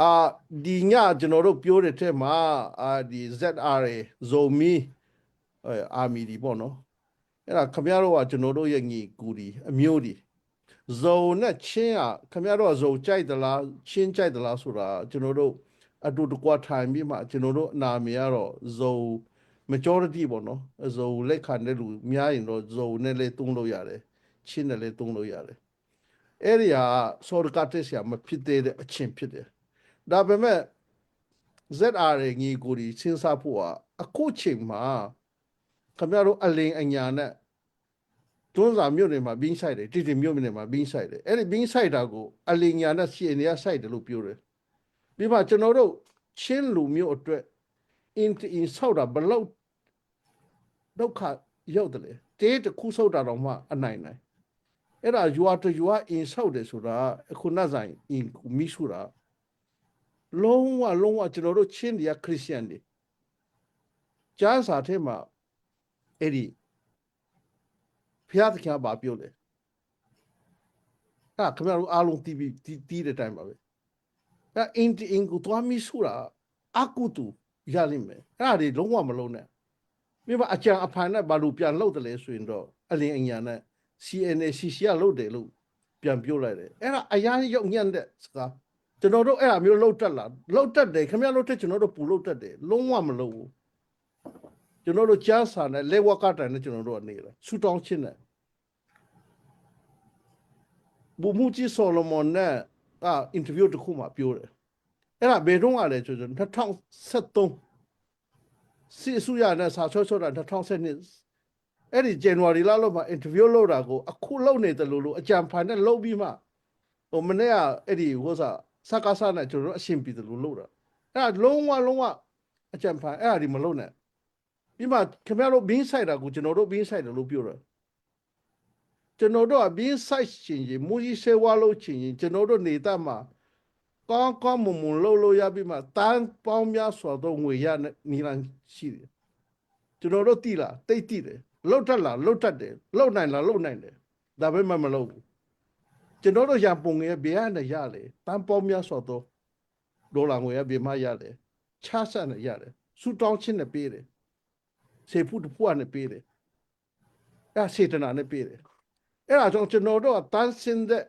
အာဒီညကျွန်တော်တို့ပြောတဲ့ထက်မှာအာဒီ ZR ဇိုမီအဲအာမီဒီပေါ့နော်အဲ့ဒါခင်ဗျားတို့ကကျွန်တော်တို့ရဲ့ညီကူဒီအမျိုးဒီဇုံနဲ့ချင်းอ่ะခင်ဗျားတို့ကဇုံကြိုက်သလားချင်းကြိုက်သလားဆိုတာကျွန်တော်တို့အတူတကွာထိုင်ပြီးမှကျွန်တော်တို့အနာမည်ကတော့ဇုံ majority ပေါ့နော်ဇုံလက်ခံတဲ့လူများရင်တော့ဇုံနဲ့လည်းသုံးလို့ရတယ်ချင်းနဲ့လည်းသုံးလို့ရတယ်အဲ့ဒီဟာစောရကတက်ဆရာမဖြစ်သေးတဲ့အချင်းဖြစ်တယ် ဒါပေမဲ့ ZR ရဲ့ညီကိုဒီစဉ်းစားဖို့ကအခုချိန်မှာခင်ဗျားတို့အလင်းအညာနဲ့တွန်းစာမြို့နယ်မှာဘင်းဆိုင်တယ်တိတိမြို့နယ်မှာဘင်းဆိုင်တယ်အဲ့ဒီဘင်းဆိုင်တာကိုအလင်းညာနဲ့စီနေရဆိုင်တယ်လို့ပြောတယ်ပြီးမှကျွန်တော်တို့ချင်းလူမျိုးအတွက် in in ဆောက်တာဘလောက်ဒုက္ခရောက်တယ်လေတေးတစ်ခုဆောက်တာတော့မှအနိုင်နိုင်အဲ့ဒါ you are to you are in ဆောက်တယ်ဆိုတာအခုနတ်ဆိုင် in မိရှုတာ လုံးဝလုံးဝကျွန်တော်တို့ချင်းတွေကခရစ်ယာန်တွေကျမ်းစာထဲမှာအဲ့ဒီဘုရားသခင်ကဘာပြောလဲအဲ့ဒါခင်ဗျားတို့အားလုံးတီးပြီးတီးတီးတဲ့တိုင်းပါပဲအဲ့အင်တီအင်ကိုတွားမိဆူတာအကုတူရလိမ့်မယ်အဲ့ဒါတွေလုံးဝမလုံးနဲ့မြမအကြံအဖန်နဲ့ဘာလို့ပြန်လှုပ်တယ်လဲဆိုရင်တော့အလင်းအညာနဲ့ CNA CC ကလှုပ်တယ်လို့ပြန်ပြောလိုက်တယ်အဲ့ဒါအရန်ရုပ်ညံ့တဲ့စကား ကျွန်တော်တို့အဲ့အမျိုးလှုပ်တက်လာလှုပ်တက်တယ်ခင်ဗျားလှုပ်တက်ကျွန်တော်တို့ပူလှုပ်တက်တယ်လုံးဝမလှုပ်ဘူးကျွန်တော်တို့ကြားစာနဲ့လက်ဝက်ကတိုင်နဲ့ကျွန်တော်တို့ကနေတယ်ဆူတောင်းချင်းနဲ့ဘူမူကြီးဆိုလိုမွန်နဲ့အာအင်တာဗျူးတစ်ခုမှပြောတယ်အဲ့ဒါဘယ်တော့ကလဲဆိုတော့2073စီအစုရနဲ့စာချောချောတာ2012အဲ့ဒီ January လလောက်မှာအင်တာဗျူးလုပ်တာကိုအခုလုပ်နေတယ်လို့လို့အကြံဖန်နဲ့လုပ်ပြီးမှဟိုမနေ့ကအဲ့ဒီဟိုစား စကားစားနဲ့ကျွန်တော်တို့အရှင်ပြည်တယ်လို့လုပ်တာအဲ့ဒါလုံးဝလုံးဝအကြံဖန်အဲ့ဒါဒီမလုပ်နဲ့ပြီးမှခင်ဗျားတို့ဘင်းဆိုင်တာကိုကျွန်တော်တို့ဘင်းဆိုင်တယ်လို့ပြောတာကျွန်တော်တို့ကဘင်းဆိုင်ရှင်ရင်မူကြီးဆေဝါလို့ချင်းရင်ကျွန်တော်တို့နေတတ်မှာကောင်းကောင်းမွန်မွန်လုပ်လို့ရပြီးမှတန်းပေါင်းများစွာသောငွေရနဲ့နီလန်ရှိတယ်ကျွန်တော်တို့တိလားတိတ်တိတယ်လှုပ်တတ်လားလှုပ်တတ်တယ်လှုပ်နိုင်လားလှုပ်နိုင်တယ်ဒါပေမဲ့မလှုပ်ဘူး ကျွန်တော်တို့ရန်ပုံငယ်ဘယ်ကနေရလဲတန်ပေါင်းများစွာသောဒေါ်လာငွေရဘယ်မှရလဲချဆက်နဲ့ရတယ်ဆူတောင်းချင်းနဲ့ပေးတယ်စေဖို့တဖို့နဲ့ပေးတယ်အဲ့စေတနာနဲ့ပေးတယ်အဲ့ဒါကြောင့်ကျွန်တော်တို့ကတန်းစင်းတဲ့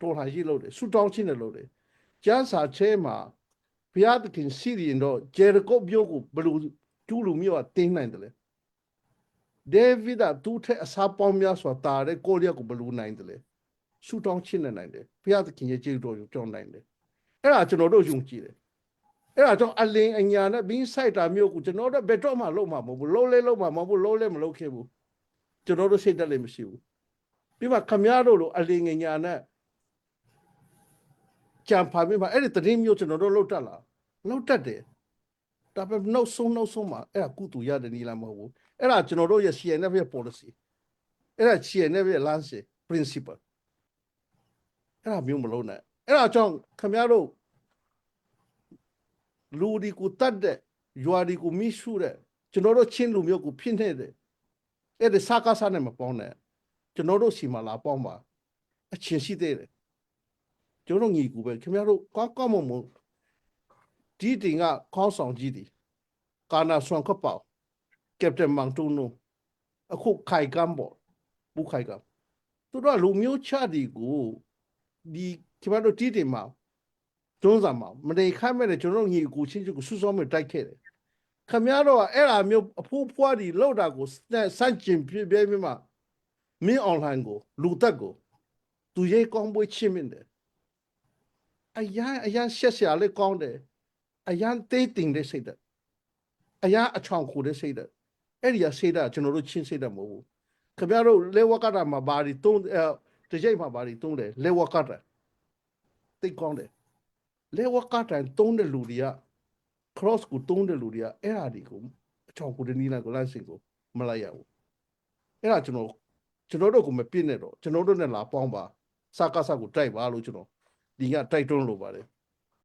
ဒေါ်လာကြီးလို့တယ်ဆူတောင်းချင်းနဲ့လို့တယ်ကျန်းစာချဲမှာဘုရားသခင်စီရင်တော့ဂျေရကုတ်မြို့ကိုဘယ်လိုကျူးလူမြို့ကတင်းနိုင်တယ်လဲဒေးဗိဒသူ့ထက်အစားပေါင်းများစွာတာတဲ့ကိုလျက်ကိုဘယ်လိုနိုင်တယ်လဲ ဆူတောင်းချစ်နေနိုင်တယ်ဘုရားသခင်ရဲ့ကျေးဇူးတော်ကိုကြောင်းနိုင်တယ်အဲ့ဒါကျွန်တော်တို့ယုံကြည်တယ်အဲ့ဒါကြောင့်အလင်းအညာနဲ့ဘင်းဆိုင်တာမျိုးကိုကျွန်တော်တို့ဘယ်တော့မှလုံးမှာမဟုတ်ဘူးလုံးလဲလုံးမှာမဟုတ်ဘူးလုံးလဲမလုံးခဲ့ဘူးကျွန်တော်တို့စိတ်တက်လည်းမရှိဘူးပြီးမှခမည်းတော်လိုအလင်းအညာနဲ့ကြံဖာမိမှာအဲ့ဒီတရင်မျိုးကျွန်တော်တို့လှုပ်တက်လာလှုပ်တက်တယ်ဒါပေမဲ့နှုတ်ဆုံးနှုတ်ဆုံးမှာအဲ့ဒါကုတူရတယ်နီလာမဟုတ်ဘူးအဲ့ဒါကျွန်တော်တို့ရဲ့ CNF ရဲ့ policy အဲ့ဒါ CNF ရဲ့ lance principle အဲ့ဒါမျိုးမလုံးနဲ့အဲ့ဒါကြောင့်ခမရတို့လူဒီကိုတတ်တဲ့ရွာဒီကိုမိရှုတဲ့ကျွန်တော်တို့ချင်းလူမျိုးကိုဖြစ်နေတဲ့အဲ့ဒီစကားစားနဲ့မပေါင်းနဲ့ကျွန်တော်တို့စီမလာပေါင်းပါအချင်းရှိသေးတယ်ကျွန်တော်ညီကူပဲခမရတို့ကောင်းကောင်းမွန်မွန်ဒီတင်ကခေါင်းဆောင်ကြီးဒီကာနာဆွန်ခပေါ့ကက်ပတင်မန်တူနိုအခုခိုင်ကမ်ဘောဘူခိုင်ကမ်သူတို့ကလူမျိုးချဒီကို ဒီကျွန်တော်တို့တီးတင်မှာတွန်းစာမှာမနေခိုင်းမဲ့ကျွန်တော်တို့ညီကိုချင်းချင်းကိုဆူဆောမဲ့တိုက်ခဲ့တယ်ခမရတော့ကအဲ့ဒါမျိုးအဖိုးဖွားဒီလောက်တာကိုစန့်ကျင်ပြပြပြမှာမင်းအွန်လိုင်းကိုလူတက်ကိုသူရေးကောင်းပွေးချင်းမင်းတယ်အရာအရာရှက်ရှာလေးကောင်းတယ်အရာတေးတင်တဲ့စိတ်တယ်အရာအချောင်ခူတဲ့စိတ်တယ်အဲ့ဒီကစိတ်တာကျွန်တော်တို့ချင်းစိတ်တယ်မဟုတ်ဘူးခမရတို့လေဝကတာမှာဘာဒီတုံးအဲ တကြိမ်မှာဘာဒီတုံးတယ်လေဝကတာတိတ်ကောင်းတယ်လေဝကတာတုံးတဲ့လူတွေက cross ကိုတုံးတဲ့လူတွေကအဲ့ဟာဒီကိုအချောင်ကိုတနည်းလားကိုလိုက်စင်ကိုမလိုက်ရဘူးအဲ့ဒါကျွန်တော်ကျွန်တော်တို့ကိုမပြစ်နဲ့တော့ကျွန်တော်တို့နဲ့လာပေါင်းပါစကားစကိုတိုက်ပါလို့ကျွန်တော်ဒီကတိုက်တွန်းလိုပါတယ်